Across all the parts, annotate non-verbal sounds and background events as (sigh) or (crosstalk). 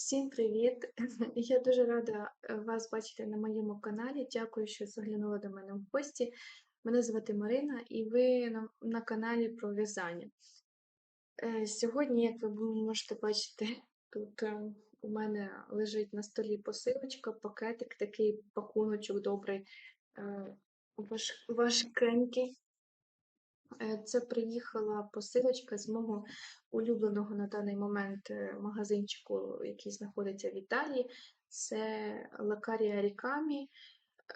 Всім привіт! (laughs) Я дуже рада е, вас бачити на моєму каналі. Дякую, що заглянули до мене в гості. Мене звати Марина, і ви на, на каналі про в'язання. Е, Сьогодні, як ви можете бачити, (laughs) тут е, у мене лежить на столі посилочка, пакетик, такий пакуночок добрий, важ, важкенький. Е, Це приїхала посилочка з мого улюбленого на даний момент е, магазинчику, який знаходиться в Італії. Це Лакарія Рікамі.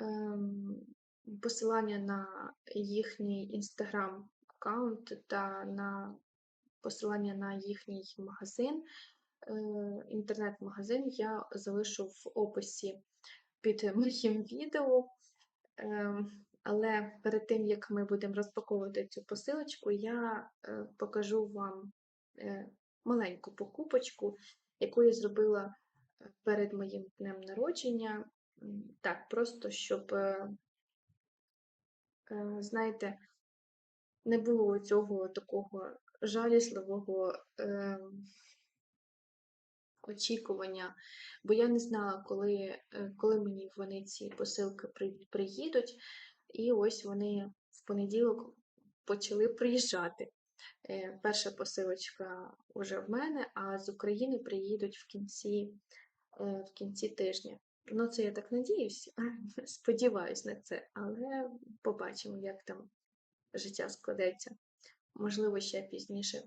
Ем, Посилання на їхній інстаграм-аккаунт та на посилання на їхній магазин, е, інтернет-магазин я залишу в описі під моїм відео. Але перед тим, як ми будемо розпаковувати цю посилочку, я е, покажу вам е, маленьку покупочку, яку я зробила е, перед моїм днем народження. Так, просто щоб, знаєте, не було цього такого жалісливого е, очікування, бо я не знала, коли, коли мені вони ці посилки при- приїдуть. І ось вони в понеділок почали приїжджати. Е, Перша посилочка вже в мене, а з України приїдуть в кінці, е, в кінці тижня. Ну, це я так надіюсь, (laughs) сподіваюсь на це, але побачимо, як там життя складеться. Можливо, ще пізніше.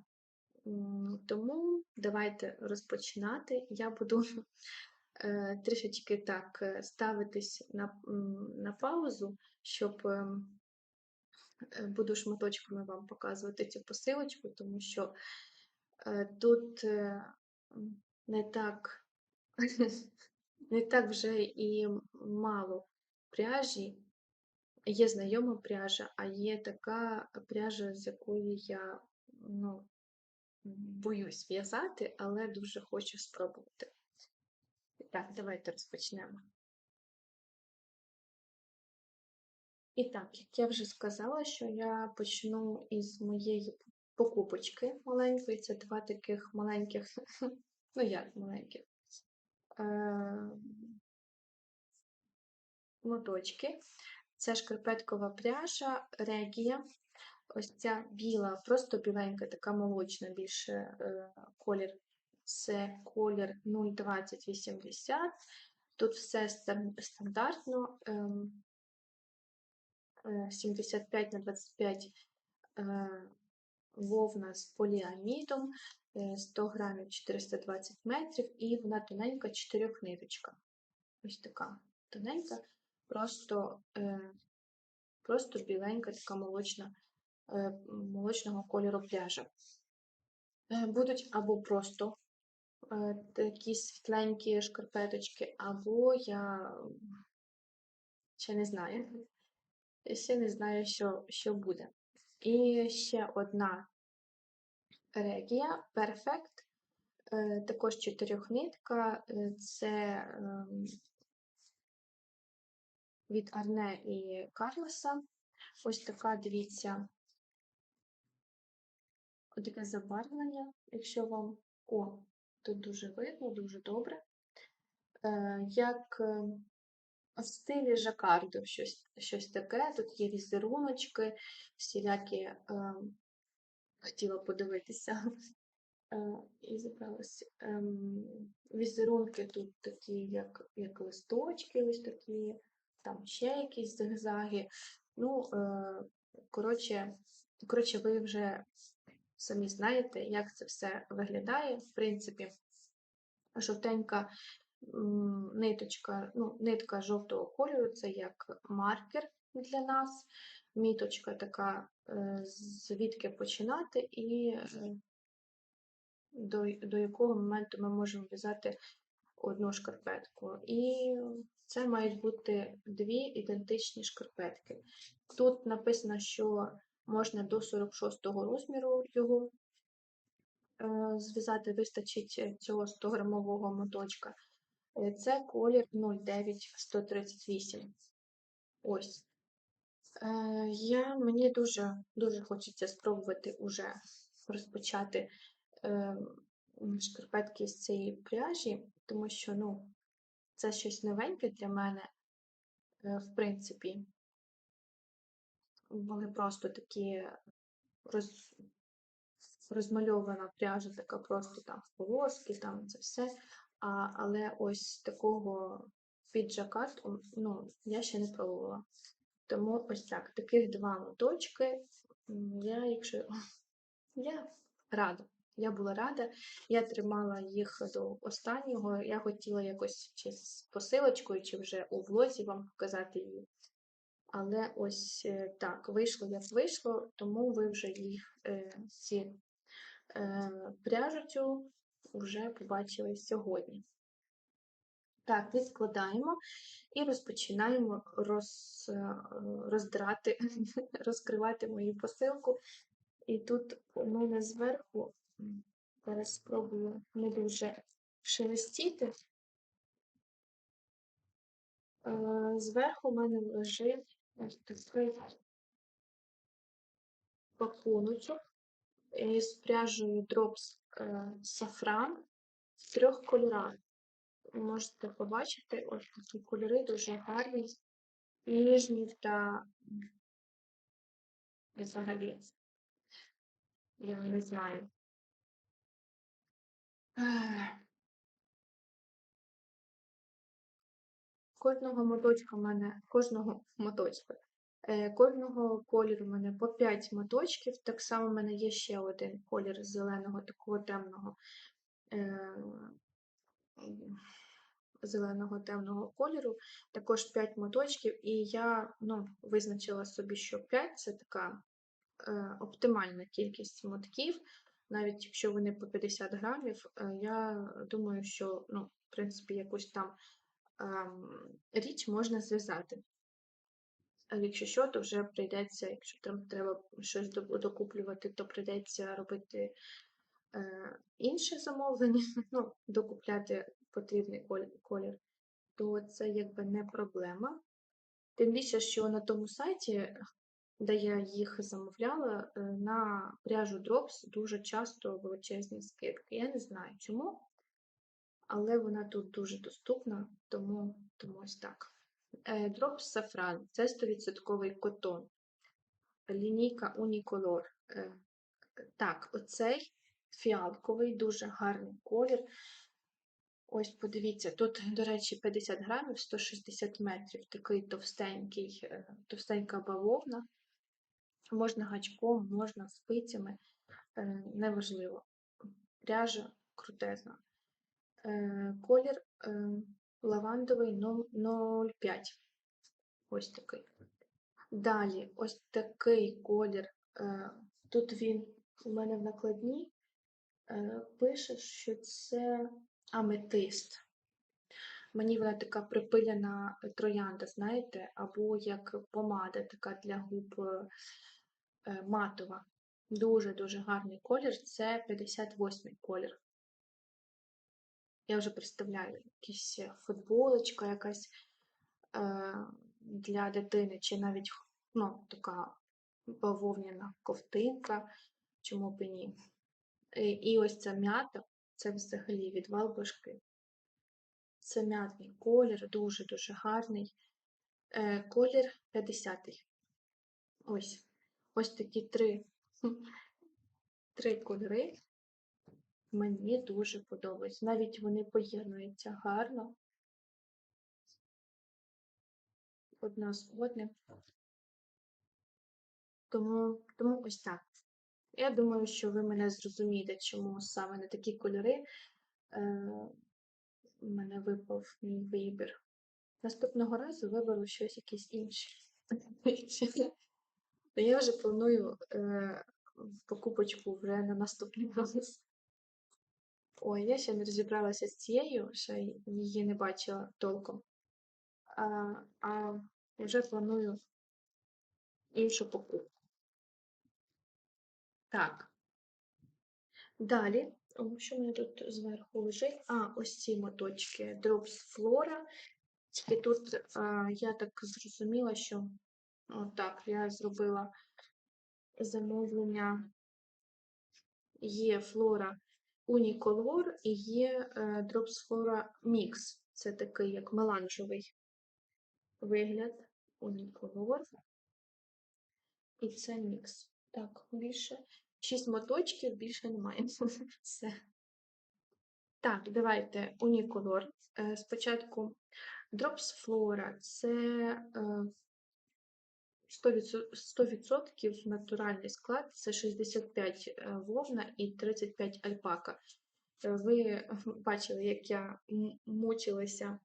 Тому давайте розпочинати. Я буду (laughs) е, трішечки так ставитись на, на паузу, щоб ем, е, буду шматочками вам показувати цю посилочку, тому що е, тут е, не так, (laughs) не так вже і мало пряжі. Є знайома пряжа, а є така пряжа, з якої я ну, боюсь в'язати, але дуже хочу спробувати. Так, давайте розпочнемо. І так, як я вже сказала, що я почну із моєї покупочки маленької. Це два таких маленьких, (laughs) ну як маленьких, е, моточки. Це шкарпеткова пряжа Регія. Ось ця біла, просто біленька, така молочна більше е, колір. Це колір 02080. Тут все стандартно. ем, 75 на 25 е, вовна з поліамідом, е, 100 грамів 420 метрів, і вона тоненька чотирьохниточка. Ось така тоненька, просто, просто біленька, така молочна, е, молочного кольору пляжа. Е, Будуть або просто е, такі світленькі шкарпеточки, або я ще не знаю. Ще не знаю, що, що буде. І ще одна регія Perfect. Е, Також чотирьохнитка. Е, Це ем, від Арне і Карлоса. Ось така, дивіться, таке забарвлення, якщо вам. О, тут дуже видно, дуже добре. Е, Як е, в стилі жакарду щось, щось таке. Тут є візеруночки, всілякі е, хотіла подивитися. Е, і забралась. Ем, візерунки тут такі, як, як листочки, ось такі, там ще якісь зигзаги. Ну, е, коротше, коротше, ви вже самі знаєте, як це все виглядає. В принципі, жовтенька ниточка, ну, нитка жовтого кольору це як маркер для нас. Міточка така, е, звідки починати, і е, до, до якого моменту ми можемо в'язати одну шкарпетку. І це мають бути дві ідентичні шкарпетки. Тут написано, що можна до 46-го розміру його е, зв'язати, вистачить цього 100-грамового моточка. Е, Це колір 09138. Ось. Е, Я, мені дуже, дуже хочеться спробувати уже розпочати е, шкарпетки з цієї пряжі, тому що, ну, це щось новеньке для мене, е, в принципі. Вони просто такі роз... розмальована пряжа, така просто там в полоски, там це все. А, але ось такого під жакард, ну, я ще не пробувала. Тому ось так, таких два моточки. Я, якщо (laughs) я рада. Я була рада, я тримала їх до останнього. Я хотіла якось чи з посилочкою, чи вже у влозі вам показати її. Але ось е, так, вийшло, як вийшло, тому ви вже їх е, ці е, пряжу вже побачили сьогодні. Так, відкладаємо і розпочинаємо роз, е, роздирати, (laughs) розкривати мою посилку. І тут у мене зверху, зараз спробую не дуже шелестіти. Е, Зверху у мене лежить такий пакуночок із пряжею Drops е, Safran в трьох кольорах. Можете побачити, ось такі кольори дуже гарні, ніжні та взагалі, я не знаю. Кожного моточка в мене, кожного моточка, кожного кольору в мене по 5 моточків. Так само в мене є ще один колір зеленого, такого темного, е, зеленого темного кольору, також 5 моточків, і я ну, визначила собі, що 5 це така е, оптимальна кількість мотків. Навіть якщо вони по 50 грамів, е, я думаю, що ну, в принципі якусь там ем, річ можна зв'язати. А якщо що, то вже прийдеться, якщо там треба щось докуплювати, то прийдеться робити е, інше замовлення, (laughs) ну, докупляти потрібний колір, то це якби не проблема. Тим більше, що на тому сайті, де я їх замовляла, е, на пряжу Drops дуже часто величезні скидки. Я не знаю чому, але вона тут дуже доступна, тому, тому ось так. Е, Drops Safran – це 100% котон. Лінійка Unicolor. Е, Так, оцей фіалковий, дуже гарний колір. Ось подивіться, тут, до речі, 50 грамів, 160 метрів, такий товстенький, е, товстенька бавовна. Можна гачком, можна спицями, неважливо. Пряжа крутезна. Колір лавандовий 0,5. Ось такий. Далі, ось такий колір. е, Тут він у мене в накладні е, пише, що це аметист. Мені вона така припилена троянда, знаєте, або як помада така для губ е, матова. Дуже-дуже гарний колір. Це 58 колір. Я вже представляю, якась футболочка якась е, для дитини, чи навіть ну, така бавовняна ковтинка, чому б і ні. І, і ось ця м'ята, це взагалі відвал башки. Це м'ятний колір, дуже-дуже гарний. Е, колір 50-й. Ось. Ось такі три, (laughs) три кольори. Мені дуже подобаються. Навіть вони поєднуються гарно. Одна з одним. Тому, тому ось так. Я думаю, що ви мене зрозумієте, чому саме на такі кольори е, мене випав мій вибір. Наступного разу виберу щось якесь інше. (laughs) Я вже планую е, покупочку вже на наступний раз. Ой, я ще не розібралася з цією, ще її не бачила толком. А, а вже планую іншу покупку. Так. Далі, о, що в мене тут зверху лежить? А, ось ці моточки Drops Flora. Тільки тут а, я так зрозуміла, що отак я зробила замовлення є Флора Unicolor і є е, Flora Mix. Це такий як меланжевий вигляд. Unicolor. І це мікс. Так, більше. Шість моточків, більше немає. (laughs) Все. Так, давайте Unicolor. Е, Спочатку Drops Flora це е, 100%, 100% натуральний склад, це 65 е, вовна і 35 альпака. Е, Ви (laughs) бачили, як я мучилася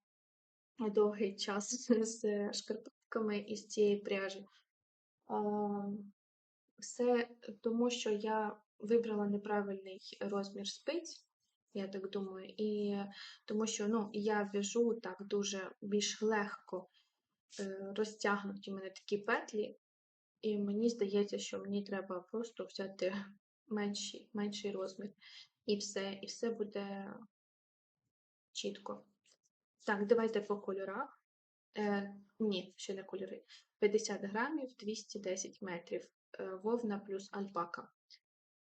довгий час (laughs) з шкарпетками із цієї пряжі. Все тому, що я вибрала неправильний розмір спиць, я так думаю, і тому що ну, я в'яжу так дуже більш легко розтягнуті у мене такі петлі, і мені здається, що мені треба просто взяти (laughs) менший, менший розмір. І все, і все буде чітко. Так, давайте по кольорах. Е, ні, ще не кольори. 50 грамів, 210 метрів. Е, вовна плюс альпака.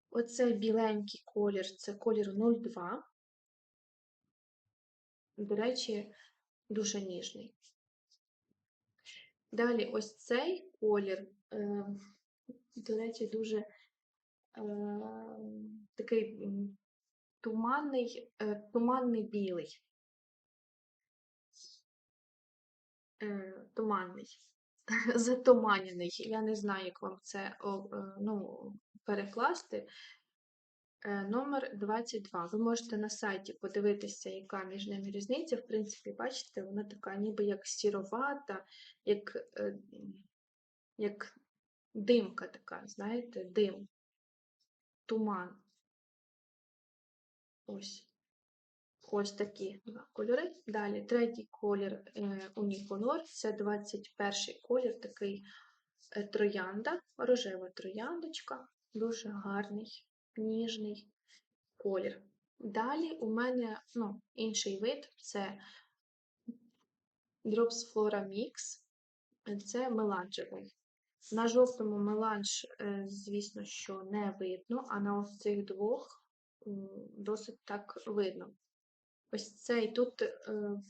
Оцей біленький колір це колір 02. До речі, дуже ніжний. Далі ось цей колір, е, до речі, дуже е, такий туманний, е, туманний білий. Е, туманний. (laughs) Затуманений. Я не знаю, як вам це е, ну, перекласти. Е, Номер 22. Ви можете на сайті подивитися, яка між ними різниця. В принципі, бачите, вона така ніби як сіровата, як, е, як димка така, знаєте, дим, туман. Ось. Ось такі два кольори. Далі третій колір е, Unicolor, це 21 колір, такий е, троянда, рожева трояндочка, дуже гарний, ніжний колір. Далі у мене ну, інший вид це Drops Flora Mix, це меланжевий. На жовтому меланж, е, звісно, що не видно, а на ось цих двох досить так видно. Ось цей тут е,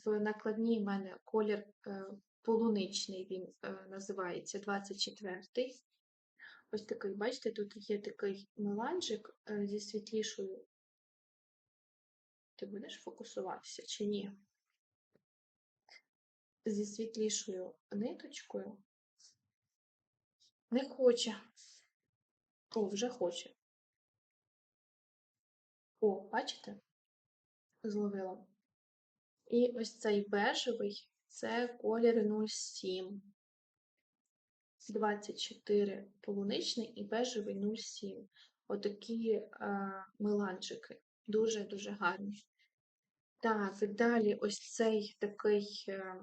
в накладній мене колір е, полуничний, він називається 24-й. Ось такий, бачите, тут є такий меланжик е, зі світлішою. Ти будеш фокусуватися чи ні? Зі світлішою ниточкою. Не хоче. О, вже хоче. О, бачите? Зловила. І ось цей бежевий це колір 07. 24 полуничний і бежевий 07. Отакі е, меланжики. Дуже-дуже гарні. Так, далі ось цей такий е,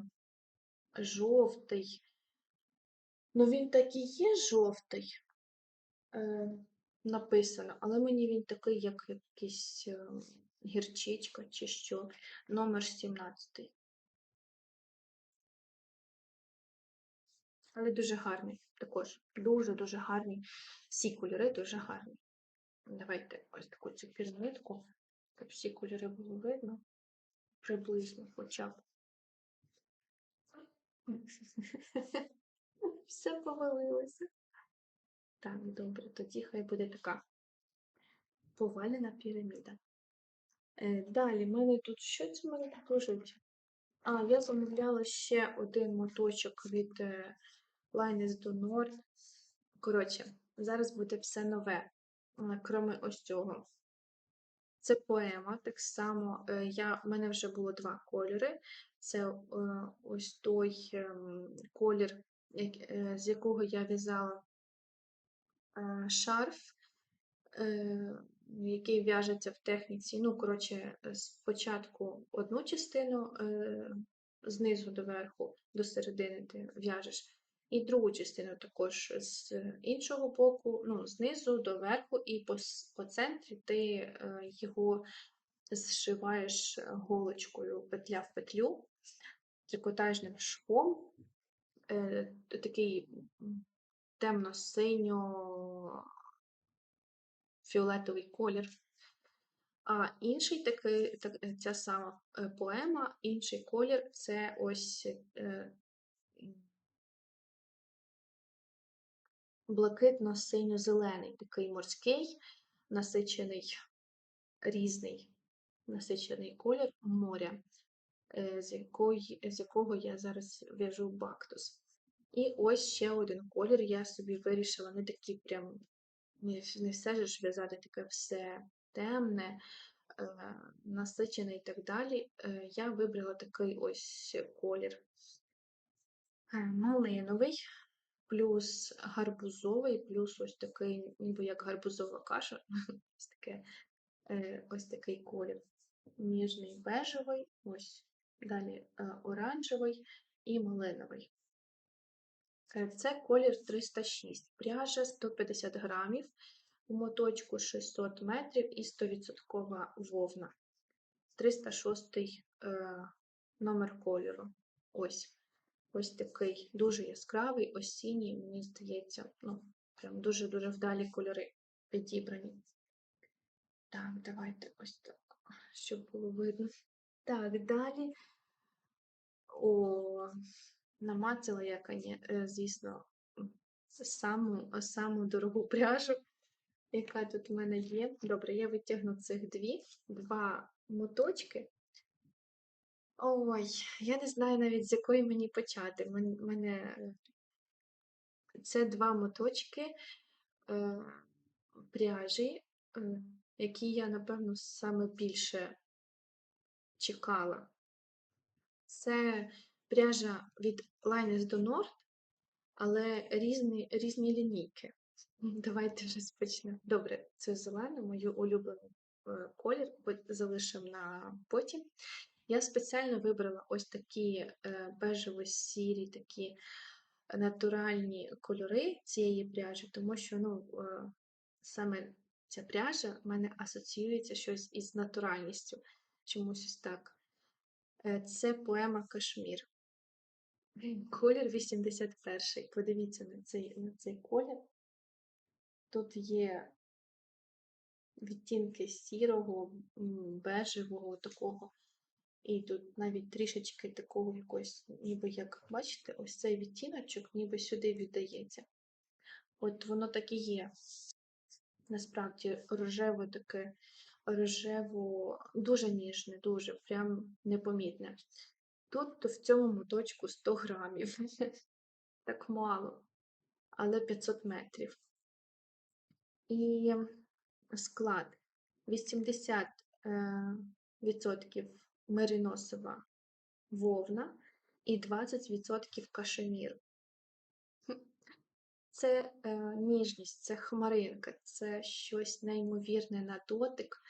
жовтий. Ну, він так і є жовтий, е, написано, але мені він такий, як якийсь е, гірчичка чи що. Номер 17. Але дуже гарний також. Дуже-дуже гарний. Всі кольори дуже гарні. Давайте ось таку цю пірамидку, щоб всі кольори було видно. Приблизно хоча б. (laughs) Все повалилося. Так, добре, тоді хай буде така повалена піраміда. Е, Далі, в мене тут що це в мене тут лежить? А, я замовляла ще один моточок від е, Lines do Nord. Коротше, зараз буде все нове, е, кроме ось цього. Це поема. Так само е, я, в мене вже було два кольори. Це е, ось той ем, колір, з якого я в'язала шарф, який в'яжеться в техніці. Ну, коротше, спочатку одну частину знизу до верху, до середини ти в'яжеш, і другу частину також з іншого боку, ну, знизу до верху, і по, по центрі ти е, його зшиваєш голочкою петля в петлю, трикотажним швом. Е, такий темно-синьо фіолетовий колір. А інший такий, так, ця сама е, поема, інший колір це ось е, блакитно-синьо-зелений, такий морський, насичений, різний насичений колір моря, е, з, якої, з якого я зараз в'яжу бактус. І ось ще один колір. Я собі вирішила не такий прям, не, все ж в'язати таке все темне, е, насичене і так далі. Е, я вибрала такий ось колір малиновий, плюс гарбузовий, плюс ось такий, ніби як гарбузова каша. (laughs) Ось таке, е, ось такий колір. Ніжний бежевий, ось далі е, оранжевий і малиновий. Е, Це колір 306, пряжа 150 грамів, у моточку 600 метрів і 100% вовна. 306 е, номер кольору. Ось. Ось такий дуже яскравий, осінній, мені здається, ну, прям дуже-дуже вдалі кольори підібрані. Так, давайте ось так, щоб було видно. Так, далі. О, намацала я, е, звісно, саму, саму дорогу пряжу, яка тут в мене є. Добре, я витягну цих дві, два моточки. Ой, я не знаю навіть з якої мені почати. Мен- Мене це два моточки е, пряжі, е, які я, напевно, саме більше чекала. Це пряжа від Lines do Nord, але різні, різні лінійки. (laughs) Давайте вже спочнемо. Добре, це зелений, мою улюблений е, колір, залишимо на потім. Я спеціально вибрала ось такі е, бежево-сірі, такі натуральні кольори цієї пряжі, тому що ну, е, саме ця пряжа в мене асоціюється щось із натуральністю. Чомусь ось так. Е, Це поема Кашмір. Колір 81. Подивіться на цей, на цей колір. Тут є відтінки сірого, бежевого такого. І тут навіть трішечки такого якогось, ніби як, бачите, ось цей відтіночок ніби сюди віддається. От воно так і є. Насправді рожево таке, рожево, дуже ніжне, дуже, прям непомітне. Тут в цьому моточку 100 грамів. (laughs) Так мало, але 500 метрів. І склад 80% мериносова вовна і 20% кашемір. Це е, ніжність, це хмаринка, це щось неймовірне на дотик.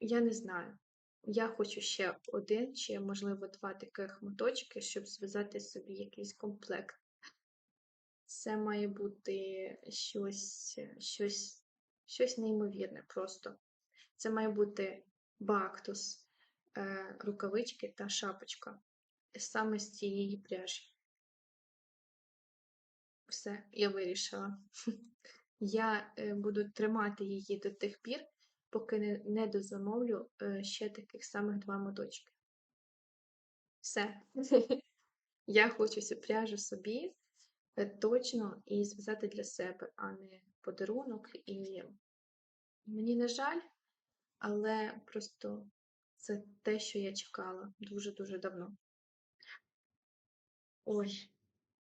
Я не знаю. Я хочу ще один чи, можливо, два таких моточки, щоб зв'язати собі якийсь комплект. Це має бути щось, щось, щось неймовірне просто. Це має бути бактус, е, рукавички та шапочка. Саме з цієї пряжі. Все, я вирішила. (laughs) Я е, буду тримати її до тих пір, поки не, дозамовлю е, ще таких самих два моточки. Все. (laughs) Я хочу цю пряжу собі точно і зв'язати для себе, а не подарунок. І мені не жаль, але просто це те, що я чекала дуже-дуже давно. Ой,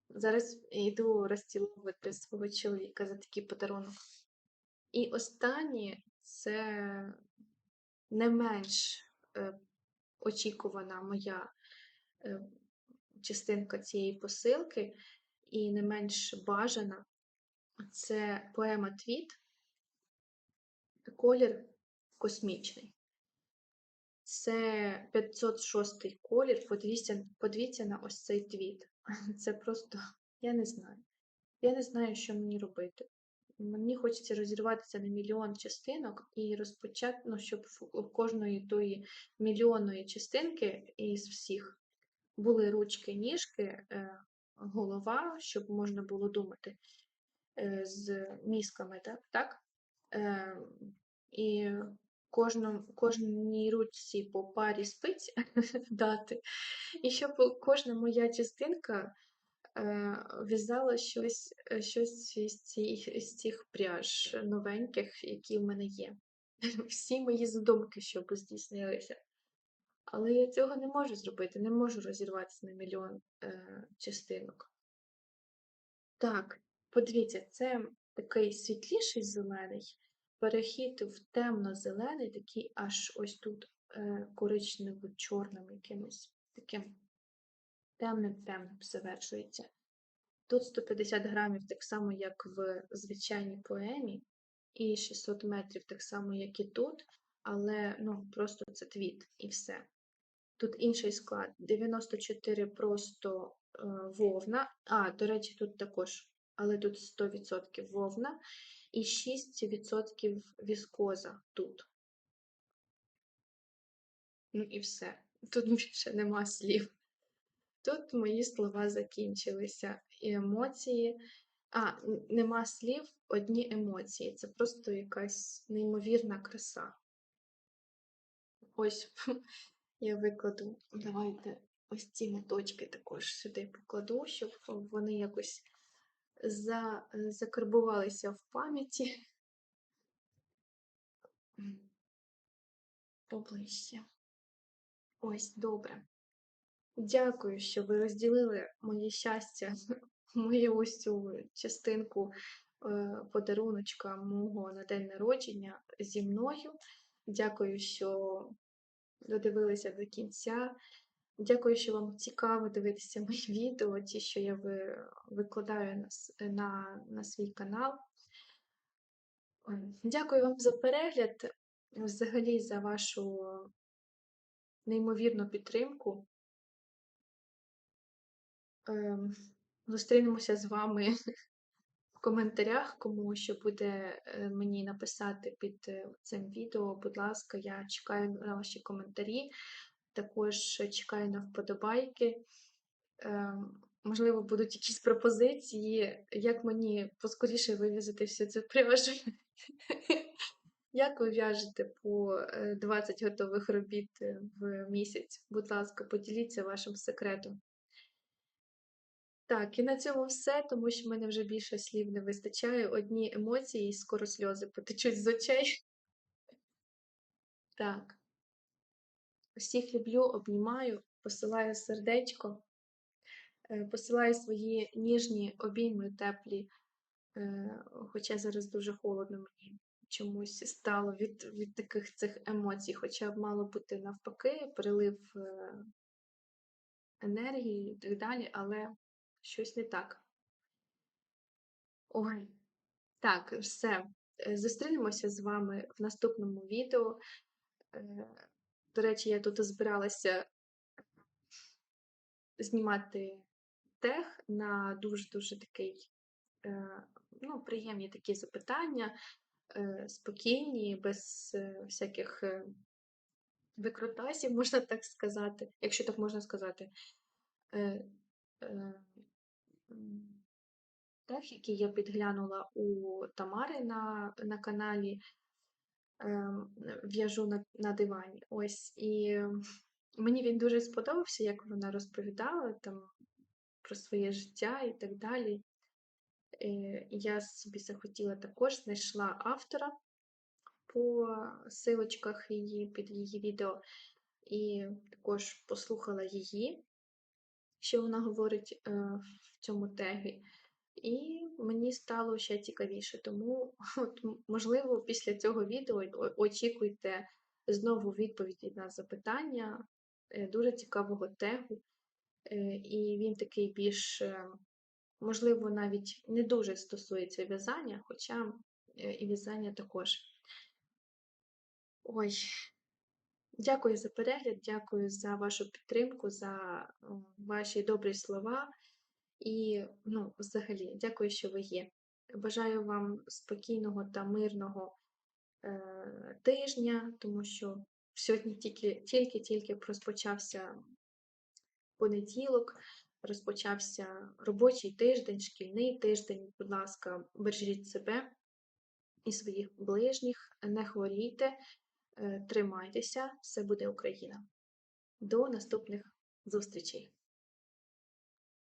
зараз йду розцілувати свого чоловіка за такий подарунок. І останнє це не менш е, очікувана моя е, частинка цієї посилки, і не менш бажана це поема Твіт, колір космічний. Це 506 колір. Подивіться, подивіться на ось цей твіт. (laughs) Це просто, я не знаю. Я не знаю, що мені робити. Мені хочеться розірватися на мільйон частинок і розпочати, ну, щоб в кожної тої мільйонної частинки із всіх були ручки, ніжки, е, голова, щоб можна було думати е, з мізками, так? так? Е, і кожному, кожній ручці по парі спиць (laughs) дати, і щоб кожна моя частинка е, в'язала щось, е, щось із цих, із цих пряж новеньких, які в мене є. (laughs) Всі мої задумки, щоб здійснилися. Але я цього не можу зробити, не можу розірватися на мільйон е, частинок. Так, подивіться, це такий світліший зелений, перехід в темно-зелений, такий аж ось тут е, коричнево-чорним якимось таким темним-темним завершується. Тут 150 грамів, так само, як в звичайній поемі, і 600 метрів, так само, як і тут, але ну, просто це твіт і все. Тут інший склад 94 просто е, вовна. А, до речі, тут також, але тут 100% вовна і 6% віскоза тут. Ну і все. Тут (laughs) більше нема слів. Тут мої слова закінчилися. І емоції. А, нема слів, одні емоції. Це просто якась неймовірна краса. Ось (laughs) я викладу, давайте ось ці моточки також сюди покладу, щоб вони якось за, закарбувалися в пам'яті. Поближче. Ось, добре. Дякую, що ви розділили моє щастя, (laughs) мою ось цю частинку е, подаруночка мого на день народження зі мною. Дякую, що додивилися до кінця. Дякую, що вам цікаво дивитися мої (laughs) відео, ті, що я викладаю на, на, на свій канал. Дякую вам за перегляд, взагалі за вашу неймовірну підтримку. Ем, зустрінемося з вами (laughs) в коментарях, кому що буде е, мені написати під е, цим відео. Будь ласка, я чекаю на ваші коментарі, також чекаю на вподобайки. Ем, можливо, будуть якісь пропозиції, як мені поскоріше вивізати всю цю пряжу. Як ви в'яжете по 20 е, готових робіт в місяць? Будь ласка, поділіться вашим секретом. Так, і на цьому все, тому що в мене вже більше слів не вистачає. Одні емоції і скоро сльози потечуть з очей. Так. Всіх люблю, обнімаю, посилаю сердечко, е, посилаю свої ніжні обійми теплі, е, хоча зараз дуже холодно мені чомусь стало від від таких цих емоцій, хоча б мало бути навпаки, прилив е, енергії і так далі, але щось не так. Ой, так, все. Зустрінемося з вами в наступному відео. Е, до речі, я тут збиралася знімати тех на дуже-дуже такий, е, ну, приємні такі запитання, спокійні, без всяких викрутасів, (laughs) можна так сказати, якщо так можна сказати. Тех, який я підглянула у Тамари на на каналі, в'яжу на на дивані. Ось, І мені він дуже сподобався, як вона розповідала там про своє життя і так далі. Е, я собі захотіла також, знайшла автора по силочках її під її відео, і також послухала її, що вона говорить е, в цьому тегі. І мені стало ще цікавіше. Тому, (laughs) от, можливо, після цього відео очікуйте знову відповіді на запитання е, дуже цікавого тегу. Е, і він такий більш, е, можливо, навіть не дуже стосується в'язання, хоча і в'язання також. Ой, дякую за перегляд, дякую за вашу підтримку, за ваші добрі слова. І, ну, взагалі, дякую, що ви є. Бажаю вам спокійного та мирного е, тижня, тому що сьогодні тільки-тільки розпочався понеділок, розпочався робочий тиждень, шкільний тиждень. Будь ласка, бережіть себе і своїх ближніх. Не хворійте, е, тримайтеся, все буде Україна. До наступних зустрічей!